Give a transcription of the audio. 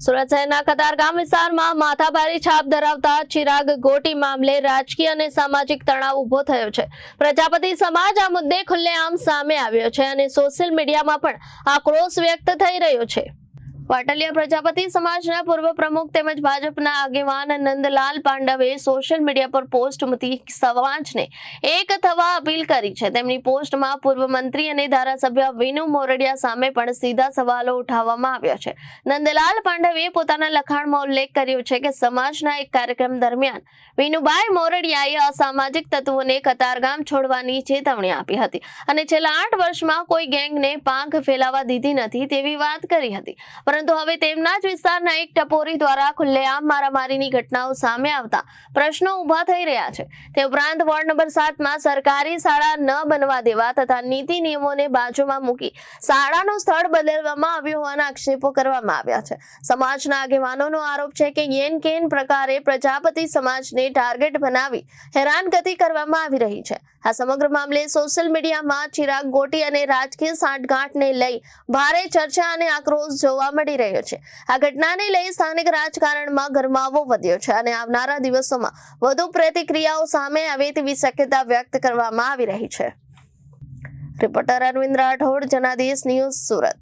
સુરત શહેરના કતારગામ વિસ્તારમાં માથાભારી છાપ ધરાવતા ચિરાગ ગોટી મામલે રાજકીય અને સામાજિક તણાવ ઊભો થયો છે. પ્રજાપતિ સમાજ આ મુદ્દે ખુલ્લેઆમ સામે આવ્યો છે અને સોશિયલ મીડિયામાં પણ આક્રોશ વ્યક્ત થઈ રહ્યો છે. પાટલિયા પ્રજાપતિ સમાજના પૂર્વ પ્રમુખ તેમજ ભાજપના આગેવાન નંદલાલ પાંડવે સોશિયલ મીડિયા પર પોસ્ટ મૂકી સમાજને એક થવા અપીલ કરી છે. તેમની પોસ્ટમાં પૂર્વ મંત્રી અને ધારાસભ્ય વિનુ મોરડિયા સામે પણ સીધા સવાલો ઉઠાવવામાં આવ્યા છે. નંદલાલ પાંડવે પોતાના લખાણમાં ઉલ્લેખ કર્યો છે કે સમાજના એક કાર્યક્રમ દરમિયાન વિનુભાઈ મોરડિયાએ અસામાજિક તત્વોને કતારગામ છોડવાની ચેતવણી આપી હતી અને છેલ્લા આઠ વર્ષમાં કોઈ ગેંગને પાંખ ફેલાવા દીધી નથી તેવી વાત કરી હતી. પરંતુ હવે તેમના જ વિસ્તારના એક ટપોરી દ્વારા ખુલ્લેઆમ મારામારીની ઘટનાઓ સામે આવતા પ્રશ્નો ઊભા થઈ રહ્યા છે. તે ઉપરાંત વોર્ડ નંબર સાતમાં સરકારી શાળા ન બનવા દેવા તથા નીતિ નિયમોને બાજુમાં મૂકી શાળાનું સ્થળ બદલવામાં આવ્યું હોવાના આક્ષેપો કરવામાં આવ્યા છે. સમાજના આગેવાનોનો આરોપ છે કે યેન કેન પ્રકારે પ્રજાપતિ સમાજને ટાર્ગેટ બનાવી હેરાનગતિ કરવામાં આવી રહી છે. આ સમગ્ર મામલે સોશિયલ મીડિયામાં ચિરાગ ગોટી અને રાજકીય સાંઠગાંઠને લઈ ભારે ચર્ચા અને આક્રોશ જોવા મળી રહ્યો છે. આ ઘટનાને લઈ સ્થાનિક રાજકારણમાં ગરમાવો વધ્યો છે અને આવનારા દિવસોમાં વધુ પ્રતિક્રિયાઓ સામે આવે તેવી શક્યતા વ્યક્ત કરવામાં આવી રહી છે. Reporter Arvind Rathod, Janadesh news Surat.